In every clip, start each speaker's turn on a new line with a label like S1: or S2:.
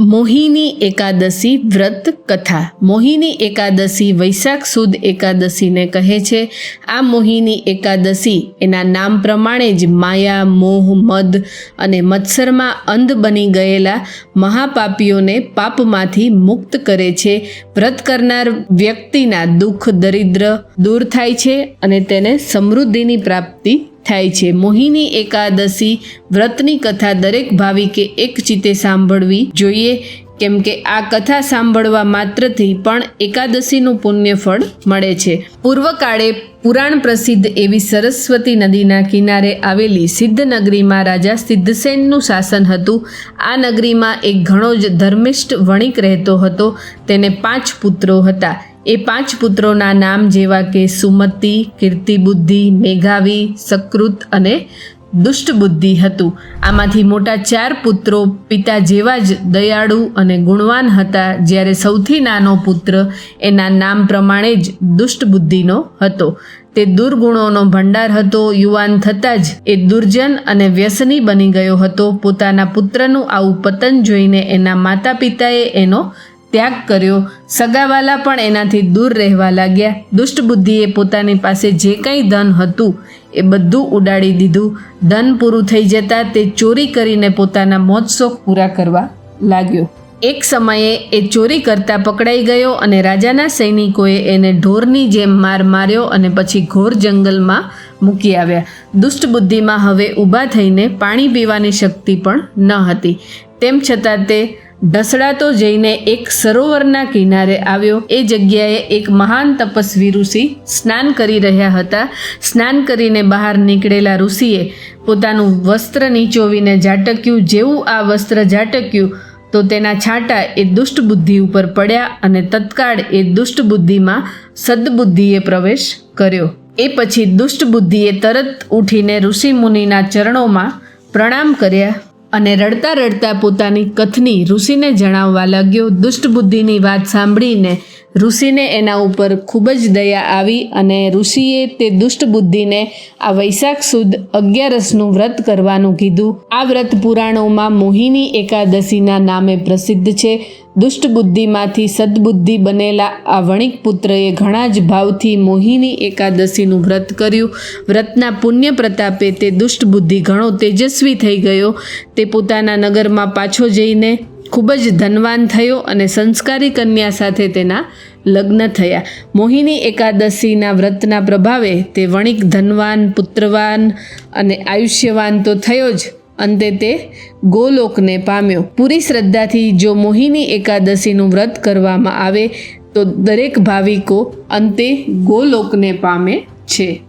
S1: મોહિની એકાદશી વ્રત કથા. મોહિની એકાદશી વૈશાખ સુદ એકાદશીને કહે છે, આ મોહિની એકાદશી એના નામ પ્રમાણે જ માયા, મોહ, મદ અને મત્સરમાં અંધ બની ગયેલા મહાપાપીઓને પાપમાંથી મુક્ત કરે છે. વ્રત કરનાર વ્યક્તિના દુઃખ, દરિદ્ર દૂર થાય છે અને તેને સમૃદ્ધિની પ્રાપ્તિ થાય છે. મોહિની એકાદશી વ્રતની કથા દરેક ભાવિકે એક ચિત્તે સાંભળવી જોઈએ. કેમ કે આ કથા સાંભળવા માત્રથી પણ એકાદશીનું પુણ્ય ફળ મળે છે. પૂર્વકાળે પુરાણ પ્રસિદ્ધ એવી સરસ્વતી નદીના કિનારે આવેલી સિદ્ધનગરીમાં રાજા સિદ્ધસેનનું શાસન હતું. આ નગરીમાં એક ઘણો જ ધર્મિષ્ઠ વણિક રહેતો હતો. તેને પાંચ પુત્રો હતા. એ પાંચ પુત્રોના નામ જેવા કે સુમતિ, કીર્તિબુદ્ધિ, મેઘાવી, સકૃત અને દુષ્ટ બુદ્ધિ હતું. આમાંથી મોટા ચાર પુત્રો પિતા જેવા જ દયાળુ અને ગુણવાન હતા, જ્યારે સૌથી નાનો પુત્ર એના નામ પ્રમાણે જ દુષ્ટ બુદ્ધિનો હતો. તે દુર્ગુણોનો ભંડાર હતો, યુવાન થતાં જ એ દુર્જન અને વ્યસની બની ગયો હતો. પોતાના પુત્રનું આવું પતન જોઈને એના માતા પિતાએ એનો ત્યાગ કર્યો. સગાવાલા પણ એનાથી દૂર રહેવા લાગ્યા. દુષ્ટ બુદ્ધિએ પોતાની પાસે જે કંઈ ધન હતું એ બધું ઉડાડી દીધું. ધન પૂરું થઈ જતાં તે ચોરી કરીને પોતાના મોજશોખ પૂરા કરવા લાગ્યો. એક સમયે એ ચોરી કરતા પકડાઈ ગયો અને રાજાના સૈનિકોએ એને ઢોરની જેમ માર માર્યો અને પછી ઘોર જંગલમાં મૂકી આવ્યા. દુષ્ટ બુદ્ધિમાં હવે ઊભા થઈને પાણી પીવાની શક્તિ પણ ન હતી. તેમ છતાં તે ઢસડાતો જઈને એક સરોવરના કિનારે આવ્યો. એ જગ્યાએ એક મહાન તપસ્વી ઋષિ સ્નાન કરી રહ્યા હતા. સ્નાન કરીને બહાર નીકળેલા ઋષિએ પોતાનું વસ્ત્ર નીચોવીને ઝાટક્યું. જેવું આ વસ્ત્ર ઝાટક્યું, તો તેના છાંટા એ દુષ્ટ બુદ્ધિ ઉપર પડ્યા અને તત્કાળ એ દુષ્ટ બુદ્ધિમાં સદબુદ્ધિએ પ્રવેશ કર્યો. એ પછી દુષ્ટ બુદ્ધિએ તરત ઉઠીને ઋષિ મુનિના ચરણોમાં પ્રણામ કર્યા. અને રડતા રડતા પોતાની કથની ઋષિને જણાવવા લાગ્યો દુષ્ટ બુદ્ધિની વાત સાંભળીને ઋષિને એના ઉપર ખૂબ જ દયા આવી અને ઋષિએ તે દુષ્ટ બુદ્ધિને આ વૈશાખ સુદ અગિયારસનું વ્રત કરવાનું કીધું. આ વ્રત પુરાણોમાં મોહિની એકાદશીના નામે પ્રસિદ્ધ છે. દુષ્ટ બુદ્ધિમાંથી સદબુદ્ધિ બનેલા આ વણિક પુત્રએ ઘણા જ ભાવથી મોહિની એકાદશીનું વ્રત કર્યું. વ્રતના પુણ્ય પ્રતાપે તે દુષ્ટ બુદ્ધિ ઘણો તેજસ્વી થઈ ગયો. તે પોતાના નગરમાં પાછો જઈને ખૂબ જ ધનવાન થયો અને સંસ્કારી કન્યા સાથે તેના લગ્ન થયા. મોહિની એકાદશીના વ્રતના પ્રભાવે તે વણિક ધનવાન, પુત્રવાન અને આયુષ્યવાન તો થયો જ. અંતે તે ગોલોકને પામ્યો. પૂરી શ્રદ્ધાથી જો મોહિની એકાદશીનું વ્રત કરવામાં આવે તો દરેક ભાવિકો અંતે ગોલોકને પામે છે.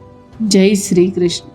S1: જય શ્રી કૃષ્ણ.